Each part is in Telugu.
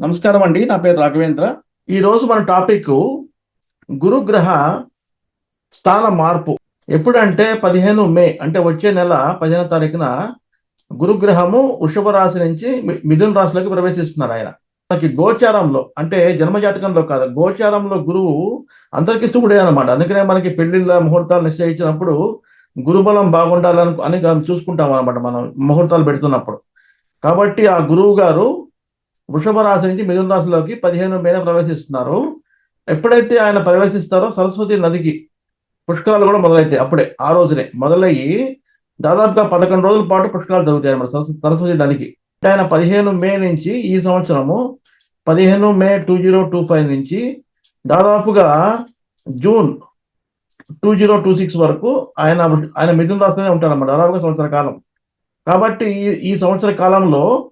నమస్కారం అండి నా పేరు రాఘవేంద్ర. ఈ రోజు మన టాపిక్ గురుగ్రహ స్థాన మార్పు. ఎప్పుడంటే పదిహేను మే అంటే వచ్చే నెల పదిహేను తారీఖున గురుగ్రహము వృషభ రాశి నుంచి మిథున రాశిలోకి ప్రవేశిస్తున్నారు ఆయన. మనకి గోచారంలో అంటే జన్మజాతకంలో కాదు గోచారంలో గురువు అందరికీ శుభుడే అనమాట అందుకనే మనకి పెళ్ళిళ్ళ ముహూర్తాలు నిశ్చయించినప్పుడు గురుబలం బాగుండాలని అని చూసుకుంటాం అనమాట మనం ముహూర్తాలు పెడుతున్నప్పుడు. కాబట్టి ఆ గురువు గారు వృషభ రాశి నుంచి మిథున రాశిలోకి పదిహేను మీద ప్రవేశిస్తున్నారు. ఎప్పుడైతే ఆయన ప్రవేశిస్తారో సరస్వతి నదికి పుష్కరాలు కూడా మొదలైతాయి. అప్పుడే ఆ రోజునే మొదలయ్యి దాదాపుగా పదకొండు రోజుల పాటు పుష్కరాలు జరుగుతాయి అన్నమాట సరస్వతి నదికి. ఆయన పదిహేను మే నుంచి ఈ సంవత్సరము పదిహేను May two zero two five నుంచి దాదాపుగా June two zero two six వరకు ఆయన ఆయన మిథున రాశిలోనే ఉంటారన్నమాట దాదాపుగా సంవత్సర కాలం. కాబట్టి ఈ ఈ సంవత్సర కాలంలో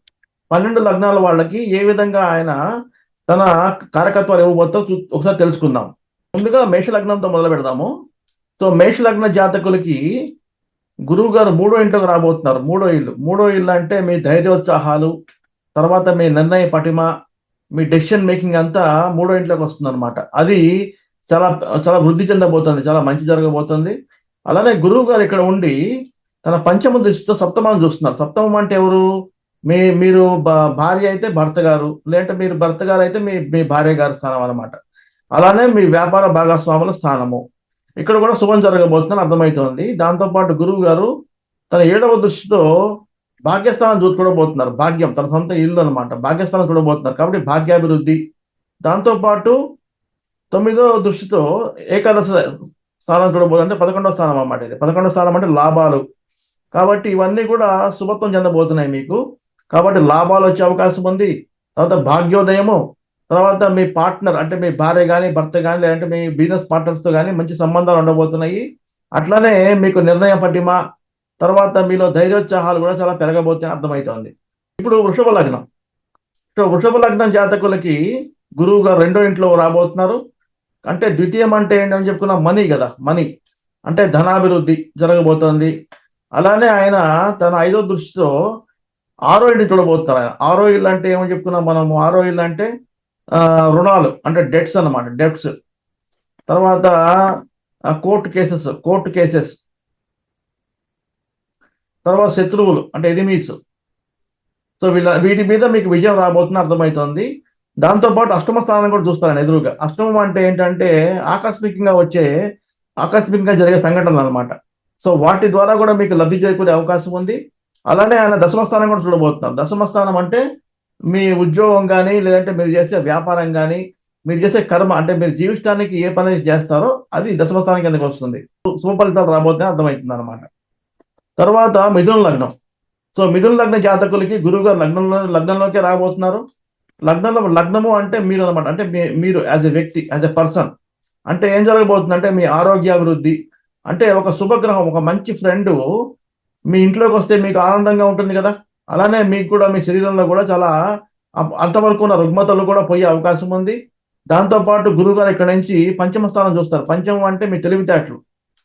పన్నెండు లగ్నాల వాళ్ళకి ఏ విధంగా ఆయన తన కారకత్వాలు ఇవ్వబోతో ఒకసారి తెలుసుకుందాం. ముందుగా మేష లగ్నంతో మొదలు పెడదాము. సో మేష లగ్న జాతకులకి గురువు గారు మూడో ఇంట్లోకి రాబోతున్నారు. మూడో ఇల్లు. మూడో ఇల్లు అంటే మీ ధైర్యోత్సాహాలు తర్వాత మీ నిర్ణయ పటిమ మీ డెసిషన్ మేకింగ్ అంతా మూడో ఇంట్లోకి వస్తుంది అనమాట అది చాలా చాలా వృద్ధి చెందబోతుంది చాలా మంచి జరగబోతుంది. అలానే గురువు గారు ఇక్కడ ఉండి తన పంచమ దృష్టితో సప్తమాన్ని చూస్తున్నారు. సప్తమం అంటే ఎవరు? మీ మీరు భా- భార్య అయితే భర్త గారు లేదంటే మీరు భర్త గారు అయితే మీ మీ భార్య గారి స్థానం అనమాట అలానే మీ వ్యాపార భాగస్వాముల స్థానము. ఇక్కడ కూడా శుభం జరగబోతుందని అర్థమవుతోంది దాంతోపాటు గురువు గారు తన ఏడవ దృష్టితో భాగ్యస్థానం చూ- చూడబోతున్నారు భాగ్యం తన సొంత ఇల్లు అనమాట భాగ్యస్థానం చూడబోతున్నారు కాబట్టి భాగ్యాభివృద్ధి. దాంతోపాటు తొమ్మిదో దృష్టితో ఏకాదశ స్థానం చూడబోతుంది అంటే పదకొండవ స్థానం అన్నమాట ఇది. పదకొండవ స్థానం అంటే లాభాలు. కాబట్టి ఇవన్నీ కూడా శుభత్వం చెందబోతున్నాయి మీకు. కాబట్టి లాభాలు వచ్చే అవకాశం ఉంది. తర్వాత భాగ్యోదయము తర్వాత మీ పార్ట్నర్ అంటే మీ భార్య కానీ భర్త కానీ లేదంటే మీ బిజినెస్ పార్ట్నర్స్తో కానీ మంచి సంబంధాలు ఉండబోతున్నాయి. అట్లనే మీకు నిర్ణయ పటిమ తర్వాత మీలో ధైర్యోత్సాహాలు కూడా చాలా పెరగబోతాయని అర్థమవుతోంది. ఇప్పుడు వృషభ లగ్నం. సో వృషభ లగ్నం జాతకులకి గురువు గారు రెండో ఇంట్లో రాబోతున్నారు. అంటే ద్వితీయం అంటే ఏంటని చెప్పుకున్న మనీ కదా మనీ అంటే ధనాభివృద్ధి జరగబోతోంది. అలానే ఆయన తన ఐదో దృష్టితో ఆరో ఇంటి చూడబోతున్నారు. ఆయన ఆరో ఇల్లు అంటే ఏమని చెప్పుకున్నాం మనము? ఆరో ఇల్లు అంటే రుణాలు అంటే డెట్స్ అన్నమాట డెట్స్. తర్వాత కోర్టు కేసెస్ కోర్టు కేసెస్. తర్వాత శత్రువులు అంటే ఎనిమీస్. సో వీళ్ళ వీటి మీద మీకు విజయం రాబోతున్న అర్థమవుతుంది. దాంతోపాటు అష్టమ స్థానం కూడా చూస్తారని ఎదురుగా. అష్టమం అంటే ఏంటంటే ఆకస్మికంగా వచ్చే ఆకస్మికంగా జరిగే సంఘటనలు అనమాట సో వాటి ద్వారా కూడా మీకు లబ్ధి చేకూరే అవకాశం ఉంది. అలానే ఆయన దశమ స్థానం కూడా చూడబోతున్నారు దశమ స్థానం అంటే మీ ఉద్యోగం కానీ లేదంటే మీరు చేసే వ్యాపారం కానీ మీరు చేసే కర్మ అంటే మీరు జీవించడానికి ఏ పని చేస్తారో అది దశమ స్థానం కిందకి వస్తుంది. శుభ రాబోతుందని అర్థమవుతుంది అనమాట తర్వాత మిథున లగ్నం. సో మిథున లగ్న జాతకులకి గురువుగా లగ్నంలో లగ్నంలోకే రాబోతున్నారు. లగ్నంలో లగ్నము అంటే మీరు అనమాట అంటే మీ- మీరు యాజ్ ఎ వ్యక్తి యాజ్ ఎ పర్సన్ అంటే ఏం జరగబోతుంది అంటే మీ ఆరోగ్యాభివృద్ధి. అంటే ఒక శుభగ్రహం ఒక మంచి ఫ్రెండ్ మీ ఇంట్లోకి వస్తే మీకు ఆనందంగా ఉంటుంది కదా? అలానే మీకు కూడా మీ శరీరంలో కూడా చాలా అంతవరకు ఉన్న రుగ్మతలు కూడా పోయే అవకాశం ఉంది. దాంతోపాటు గురువు గారు ఇక్కడ నుంచి పంచమ స్థానం చూస్తారు. పంచమం అంటే మీ తెలివితేటలు.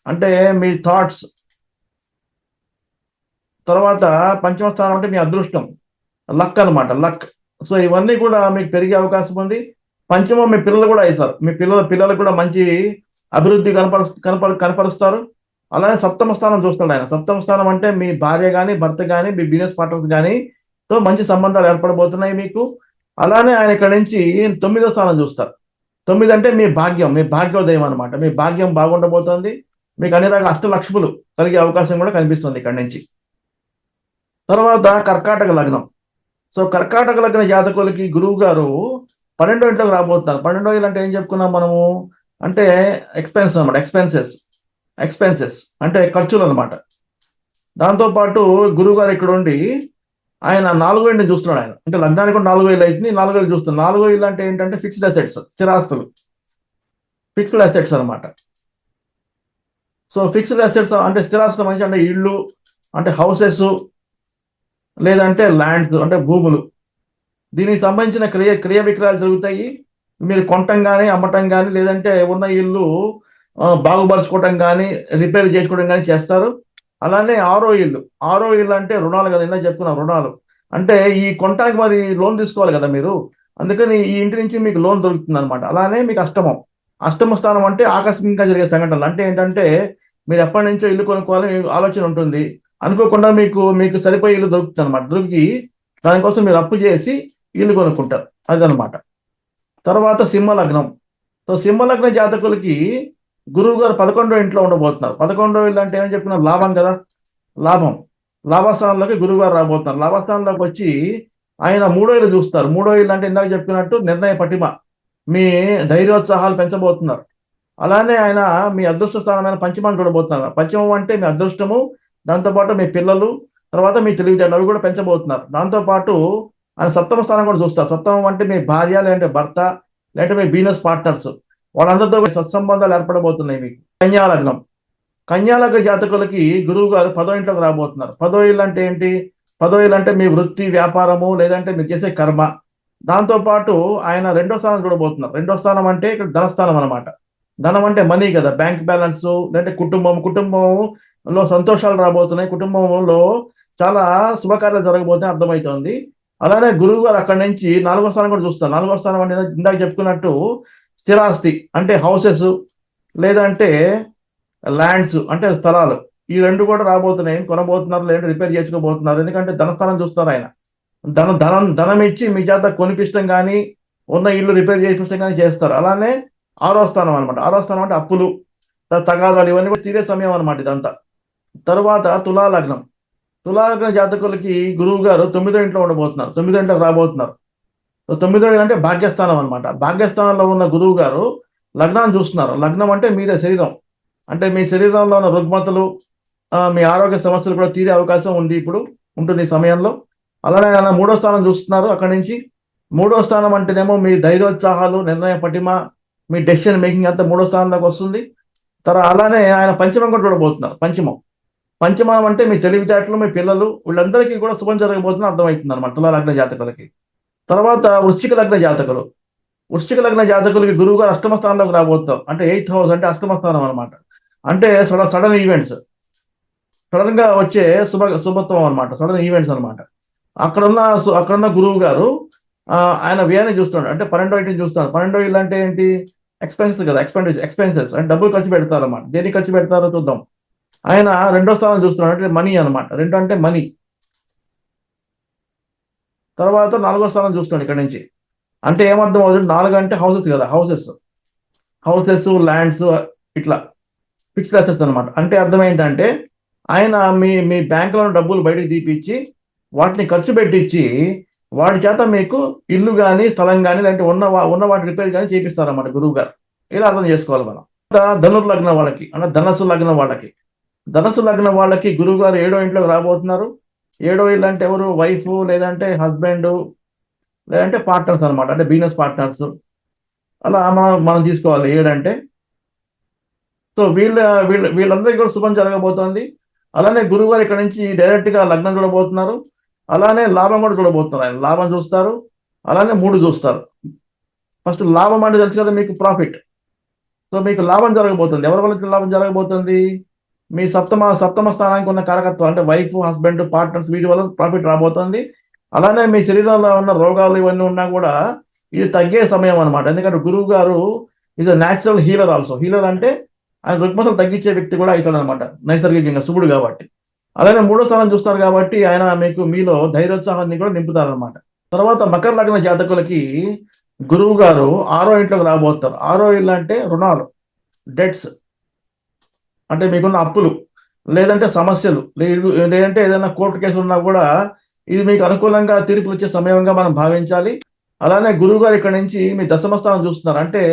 అంటే మీ థాట్స్ తర్వాత పంచమ స్థానం అంటే మీ అదృష్టం. లక్ అన్నమాట లక్. సో ఇవన్నీ కూడా మీకు పెరిగే అవకాశం ఉంది. పంచమం మీ పిల్లలు కూడా వేస్తారు మీ పిల్లల పిల్లలకు కూడా మంచి అభివృద్ధి కనపరు కనపరు కనపరుస్తారు. అలానే సప్తమ స్థానం చూస్తాడు ఆయన. సప్తమ స్థానం అంటే మీ భార్య కానీ భర్త కానీ మీ బిజినెస్ పార్ట్నర్స్ కానీ తో మంచి సంబంధాలు ఏర్పడబోతున్నాయి మీకు. అలానే ఆయన ఇక్కడ నుంచి తొమ్మిదో స్థానం చూస్తారు. తొమ్మిది అంటే మీ భాగ్యం మీ భాగ్యోదయం అనమాట మీ భాగ్యం బాగుండబోతోంది. మీకు అన్ని రకాల అష్టలక్ష్ములు కలిగే అవకాశం కూడా కనిపిస్తుంది ఇక్కడ నుంచి. తర్వాత కర్కాటక లగ్నం. సో కర్కాటక లగ్న జాతకులకి గురువు గారు పన్నెండో ఇంట్లోకి రాబోతున్నారు. పన్నెండో ఇల్లు అంటే ఏం చెప్పుకున్నాం మనము? అంటే ఎక్స్పెన్స్ అనమాట ఎక్స్పెన్సెస్ ఎక్స్పెన్సెస్ అంటే ఖర్చులు అనమాట దాంతోపాటు గురువు గారు ఇక్కడ ఉండి ఆయన నాలుగో ఇంటిని చూస్తున్నాడు ఆయన. అంటే లగ్నానికి కూడా నాలుగో ఇల్లు అవుతుంది నాలుగో ఇల్లు చూస్తున్నాడు. నాలుగో ఇల్లు అంటే ఏంటంటే ఫిక్స్డ్ అసెట్స్ స్థిరాస్తులు ఫిక్స్డ్ అసెట్స్ అనమాట సో ఫిక్స్డ్ అసెట్స్ అంటే స్థిరాస్తులు మంచి అంటే ఇళ్ళు అంటే హౌసెస్ లేదంటే ల్యాండ్స్ అంటే భూములు. దీనికి సంబంధించిన క్రియ క్రియ విక్రయాలు జరుగుతాయి. మీరు కొనటం కానీ అమ్మటం కానీ లేదంటే ఉన్న ఇల్లు బాగుపరచుకోవడం కానీ రిపేర్ చేసుకోవడం కానీ చేస్తారు. అలానే ఆరో ఇల్లు ఆరో ఇల్లు అంటే రుణాలు కదా ఇందా చెప్పుకున్నాం రుణాలు. అంటే ఈ కొంటానికి మరి లోన్ తీసుకోవాలి కదా మీరు? అందుకని ఈ ఇంటి నుంచి మీకు లోన్ దొరుకుతుంది అనమాట అలానే మీకు అష్టమం. అష్టమ స్థానం అంటే ఆకస్మికంగా జరిగే సంఘటనలు. అంటే ఏంటంటే మీరు ఎప్పటి నుంచో ఇల్లు కొనుక్కోవాలని ఆలోచన ఉంటుంది. అనుకోకుండా మీకు మీకు సరిపోయే ఇల్లు దొరుకుతుంది అనమాట దొరికి దానికోసం మీరు అప్పు చేసి ఇల్లు కొనుక్కుంటారు. అదనమాట తర్వాత సింహ లగ్నం సో సింహ లగ్న జాతకులకి గురువు గారు పదకొండో ఇంట్లో ఉండబోతున్నారు. పదకొండో ఇల్లు అంటే ఏమని చెప్పిన లాభం కదా? లాభం. లాభస్థానంలోకి గురువు గారు రాబోతున్నారు. లాభస్థానంలోకి వచ్చి ఆయన మూడో ఇల్లు చూస్తారు. మూడో ఇల్లు అంటే ఇందాక చెప్పినట్టు నిర్ణయ పటిమ. మీ ధైర్యోత్సాహాలు పెంచబోతున్నారు. అలానే ఆయన మీ అదృష్ట స్థానమైన పంచమాన్ని చూడబోతున్నారు. పంచమం అంటే మీ అదృష్టము దాంతోపాటు మీ పిల్లలు తర్వాత మీ తెలివితేటలు అవి కూడా పెంచబోతున్నారు. దాంతోపాటు ఆయన సప్తమ స్థానం కూడా చూస్తారు. సప్తమం అంటే మీ భార్య లేదంటే భర్త లేదంటే మీ బిజినెస్ పార్ట్నర్స్. వాళ్ళందరితో సత్సంబంధాలు ఏర్పడబోతున్నాయి మీకు. కన్యాలగ్నం కన్యాలగ్న జాతకులకి గురువు గారు పదో ఇంట్లోకి రాబోతున్నారు. పదో ఇల్లు అంటే ఏంటి? పదో ఇల్లు అంటే మీ వృత్తి వ్యాపారము లేదంటే మీరు చేసే కర్మ. దాంతోపాటు ఆయన రెండో స్థానం చూడబోతున్నారు. రెండో స్థానం అంటే ఇక్కడ ధనస్థానం అనమాట ధనం అంటే మనీ కదా. బ్యాంక్ బ్యాలెన్స్ లేదంటే కుటుంబం. కుటుంబంలో సంతోషాలు రాబోతున్నాయి. కుటుంబంలో చాలా శుభకార్యాలు జరగబోతున్నాయి అర్థమవుతోంది. అలానే గురువు గారు అక్కడి నుంచి నాలుగో స్థానం కూడా చూస్తారు నాలుగో స్థానం అంటే ఇందాక చెప్పుకున్నట్టు స్థిరాస్తి అంటే హౌసెస్ లేదంటే ల్యాండ్స్ అంటే స్థలాలు. ఈ రెండు కూడా రాబోతున్నాయి. కొనబోతున్నారు లేదంటే రిపేర్ చేసుకోబోతున్నారు ఎందుకంటే ధనస్థానం చూస్తారు ఆయన. ధన ధనం ధనం ఇచ్చి మీ చేత కొనిపించడం కానీ ఉన్న ఇల్లు రిపేర్ చేయించడం కానీ చేస్తారు. అలానే ఆరో స్థానం అనమాట ఆరో స్థానం అంటే అప్పులు తగాదాలు ఇవన్నీ కూడా తీరే సమయం అనమాట ఇదంతా. తరువాత తులాలగ్నం. తులాలగ్న జాతకులకి గురువు గారు తొమ్మిదో ఇంట్లో ఉండబోతున్నారు. తొమ్మిదో ఇంట్లోకి రాబోతున్నారు. సో తొమ్మిదో అంటే భాగ్యస్థానం అనమాట భాగ్యస్థానంలో ఉన్న గురువు గారు లగ్నాన్ని చూస్తున్నారు. లగ్నం అంటే మీరే శరీరం. అంటే మీ శరీరంలో ఉన్న రుగ్మతలు మీ ఆరోగ్య సమస్యలు కూడా తీరే అవకాశం ఉంది ఇప్పుడు ఉంటుంది ఈ సమయంలో. అలానే ఆయన మూడో స్థానం చూస్తున్నారు అక్కడి నుంచి. మూడో స్థానం అంటేనేమో మీ ధైర్యోత్సాహాలు నిర్ణయ పటిమ మీ డెసిషన్ మేకింగ్ అంతా మూడో స్థానంలోకి వస్తుంది. తర్వాత అలానే ఆయన పంచమం కూడా చూడబోతున్నారు. పంచమం. పంచమం అంటే మీ తెలివితేటలు మీ పిల్లలు వీళ్ళందరికీ కూడా శుభం జరగబోతుంది అర్థమవుతుంది అనమాట తులాలగ్న జాతకులకి. తర్వాత వృశ్చిక లగ్న జాతకులు. వృశ్చిక లగ్న జాతకులకి గురువు గారు అష్టమ స్థానంలోకి రాబోతాం. అంటే ఎయిత్ హౌస్ అంటే అష్టమ స్థానం అనమాట అంటే సడన్ సడన్ ఈవెంట్స్. సడన్గా వచ్చే శుభ శుభత్వం అనమాట సడన్ ఈవెంట్స్ అనమాట అక్కడున్న అక్కడున్న గురువు గారు ఆయన వ్యయాన్ని చూస్తున్నాడు అంటే పన్నెండో ఇంటిని చూస్తాడు. పన్నెండో ఇల్లు అంటే ఏంటి? ఎక్స్పెన్సెస్ కదా ఎక్స్పెండిచర్ ఎక్స్పెన్సెస్. అంటే డబ్బులు ఖర్చు పెడతారు అనమాట దేనికి ఖర్చు పెడతారో చూద్దాం. ఆయన రెండో స్థానం చూస్తున్నాడు. అంటే మనీ అనమాట రెండు అంటే మనీ. తర్వాత నాలుగో స్థానం చూస్తున్నాడు ఇక్కడ నుంచి. అంటే ఏమర్థం అవుతుంది నాలుగు అంటే హౌసెస్ కదా హౌసెస్ హౌసెస్ ల్యాండ్స్ ఇట్లా. ఫిక్స్డ్ అసెట్స్ అనమాట అంటే అర్థం ఏంటంటే ఆయన మీ మీ బ్యాంకులో డబ్బులు బయటకు తీపిచ్చి వాటిని ఖర్చు పెట్టించి వాటి చేత మీకు ఇల్లు కానీ స్థలం కానీ లేదంటే ఉన్న ఉన్న వాటి రిపేర్ కానీ చేపిస్తారన్నమాట గురువు గారు. ఇలా అర్థం చేసుకోవాలి మనం. ధనుర్ లగ్నం వాళ్ళకి అంటే ధనస్సు లగ్నం వాళ్ళకి. ధనస్సు లగ్నం వాళ్ళకి గురువు గారు ఏడో ఇంట్లోకి రాబోతున్నారు. ఏడో ఇల్లు అంటే ఎవరు? వైఫ్ లేదంటే హస్బెండ్ లేదంటే పార్ట్నర్స్ అనమాట అంటే బిజినెస్ పార్ట్నర్స్ అలా మనం మనం తీసుకోవాలి. ఏడంటే సో వీళ్ళ వీళ్ళ వీళ్ళందరికీ కూడా శుభం జరగబోతోంది. అలానే గురువు గారు ఇక్కడ నుంచి డైరెక్ట్గా లగ్నం చూడబోతున్నారు అలానే లాభం కూడా చూడబోతున్నారు. ఆయన లాభం చూస్తారు. అలానే మూడు చూస్తారు. ఫస్ట్ లాభం అంటే తెలుసు కదా మీకు ప్రాఫిట్ సో మీకు లాభం జరగబోతుంది. ఎవరి వల్ల లాభం జరగబోతుంది? మీ సప్తమ సప్తమ స్థానానికి ఉన్న కారకత్వం అంటే వైఫ్ హస్బెండ్ పార్ట్నర్స్ వీటి వల్ల ప్రాఫిట్ రాబోతుంది. అలానే మీ శరీరంలో ఉన్న రోగాలు ఇవన్నీ ఉన్నా కూడా ఇది తగ్గే సమయం అనమాట ఎందుకంటే గురువు గారు ఇది న్యాచురల్ హీలర్ ఆల్సో హీలర్ అంటే ఆయన రుగ్మతలు తగ్గించే వ్యక్తి కూడా అవుతాడు అనమాట నైసర్గికంగా శుభుడు కాబట్టి. అలానే మూడో స్థానం చూస్తారు కాబట్టి ఆయన మీకు మీలో ధైర్యోత్సాహాన్ని కూడా నింపుతారనమాట తర్వాత మకర లగ్న జాతకులకి గురువు గారు ఆరో ఇంట్లోకి రాబోతారు. ఆరో ఇల్లు అంటే రుణాలు డెట్స్ అంటే మీకున్న అప్పులు లేదంటే సమస్యలు లేదంటే ఏదైనా కోర్టు కేసు ఉన్నా కూడా ఇది మీకు అనుకూలంగా తీర్పులు వచ్చే సమయంగా మనం భావించాలి. అలానే గురువు గారు ఇక్కడ నుంచి మీ దశమ స్థానం చూస్తున్నారు. అంటే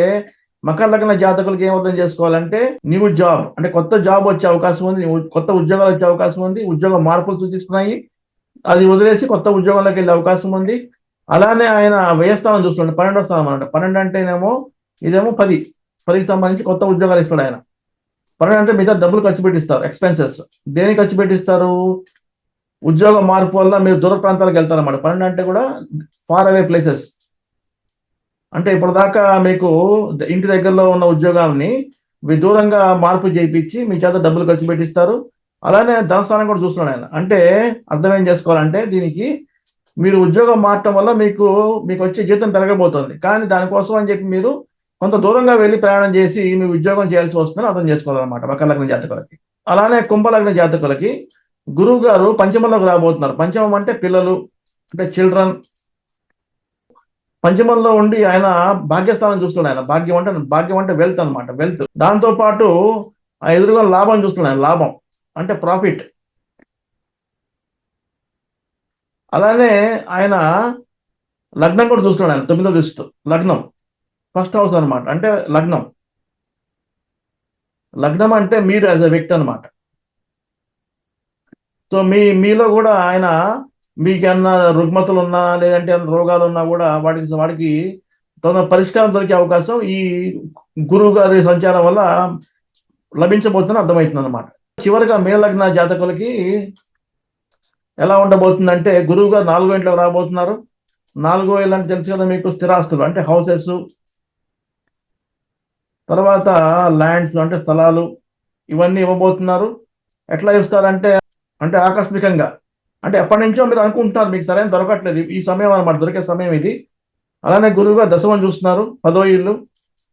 మకర లగ్న జాతకులకి ఏం అర్థం చేసుకోవాలంటే న్యూ జాబ్ అంటే కొత్త జాబ్ వచ్చే అవకాశం ఉంది కొత్త ఉద్యోగాలు వచ్చే అవకాశం ఉంది ఉద్యోగ మార్పులు సూచిస్తున్నాయి. అది వదిలేసి కొత్త ఉద్యోగంలోకి వెళ్ళే అవకాశం ఉంది. అలానే ఆయన వ్యయస్థానం చూస్తున్నాడు పన్నెండో స్థానం అనమాట పన్నెండు అంటేనేమో ఇదేమో పది పదికి సంబంధించి కొత్త ఉద్యోగాలు ఇస్తాడు ఆయన. పన్నెండు అంటే మిగతా డబ్బులు ఖర్చు పెట్టిస్తారు ఎక్స్పెన్సెస్ దేనికి ఖర్చు పెట్టిస్తారు? ఉద్యోగ మార్పు వల్ల మీరు దూర ప్రాంతాలకు వెళ్తారు అన్నమాట పన్నెండు అంటే కూడా ఫార్ అవే ప్లేసెస్ అంటే ఇప్పటిదాకా మీకు ఇంటి దగ్గరలో ఉన్న ఉద్యోగాన్ని విదూరంగా మార్పు చేయించి మీ చేత డబ్బులు ఖర్చు పెట్టిస్తారు. అలానే ధనస్థానం కూడా చూస్తున్నాడు ఆయన. అంటే అర్థం ఏం చేసుకోవాలంటే దీనికి మీరు ఉద్యోగం మారటం వల్ల మీకు మీకు వచ్చే జీతం పెరగబోతుంది. కానీ దానికోసం అని చెప్పి మీరు కొంత దూరంగా వెళ్ళి ప్రయాణం చేసి మీ ఉద్యోగం చేయాల్సి వస్తుందని అర్థం చేసుకోవాలన్నమాట మకర లగ్న జాతకులకి. అలానే కుంభలగ్న జాతకులకి గురువు గారు పంచమంలోకి రాబోతున్నారు. పంచమం అంటే పిల్లలు అంటే చిల్డ్రన్ పంచమంలో ఉండి ఆయన భాగ్యస్థానం చూస్తున్నాడు ఆయన. భాగ్యం అంటే భాగ్యం అంటే వెల్త్ అనమాట వెల్త్ దాంతో పాటు ఆ ఎదురుగా లాభం చూస్తున్నాడు ఆయన లాభం. అంటే ప్రాఫిట్ అలానే ఆయన లగ్నం కూడా చూస్తున్నాడు ఆయన తొమ్మిదో దృష్టితో లగ్నం. ఫస్ట్ హౌస్ అనమాట అంటే లగ్నం. లగ్నం అంటే మీరు యాజ్ ఎ వ్యక్తి అనమాట సో మీ మీలో కూడా ఆయన మీకు ఏమన్నా రుగ్మతలు ఉన్నా లేదంటే రోగాలు ఉన్నా కూడా వాటికి వాడికి తొందర పరిష్కారం దొరికే అవకాశం ఈ గురువు గారి సంచారం వల్ల లభించబోతుందని అర్థమవుతుంది అనమాట చివరిగా మేలగ్న జాతకులకి ఎలా ఉండబోతుందంటే గురువు గారు నాలుగో ఇంట్లో రాబోతున్నారు. నాలుగో ఇల్లు అంటే తెలుసు కదా మీకు స్థిరాస్తులు అంటే హౌసెస్ తర్వాత ల్యాండ్స్ అంటే స్థలాలు ఇవన్నీ ఇవ్వబోతున్నారు. ఎట్లా ఇస్తారంటే అంటే ఆకస్మికంగా. అంటే ఎప్పటి నుంచో మీరు అనుకుంటున్నారు మీకు సరైన దొరకట్లేదు. ఈ సమయం అనమాట దొరికే సమయం ఇది. అలానే గురువుగా దశమని చూస్తున్నారు పదో ఇల్లు.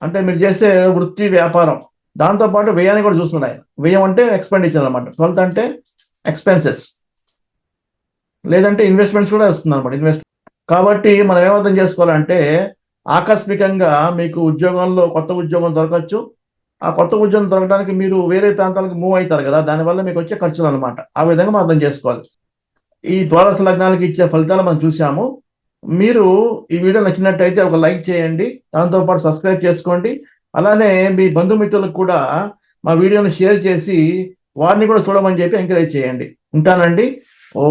అంటే మీరు చేసే వృత్తి వ్యాపారం. దాంతోపాటు వ్యయాన్ని కూడా చూస్తున్నాడు ఆయన. వ్యయం అంటే ఎక్స్పెండిచర్ అనమాట ట్వెల్త్ అంటే ఎక్స్పెన్సెస్ లేదంటే ఇన్వెస్ట్మెంట్స్ కూడా వస్తుంది అనమాట ఇన్వెస్ట్ కాబట్టి మనం ఏమర్థం చేసుకోవాలంటే ఆకస్మికంగా మీకు ఉద్యోగంలో కొత్త ఉద్యోగం దొరకచ్చు. ఆ కొత్త ఉద్యోగం దొరకడానికి మీరు వేరే ప్రాంతాలకు మూవ్ అవుతారు కదా దానివల్ల మీకు వచ్చే ఖర్చులు అనమాట ఆ విధంగా మనం అర్థం చేసుకోవాలి. ఈ ద్వాదశ లగ్నాలకు ఇచ్చే ఫలితాలు మనం చూసాము మీరు ఈ వీడియో నచ్చినట్టయితే ఒక లైక్ చేయండి దాంతోపాటు సబ్స్క్రైబ్ చేసుకోండి. అలానే మీ బంధుమిత్రులకు కూడా మా వీడియోని షేర్ చేసి వారిని కూడా చూడమని చెప్పి ఎంకరేజ్ చేయండి. ఉంటానండి. ఓ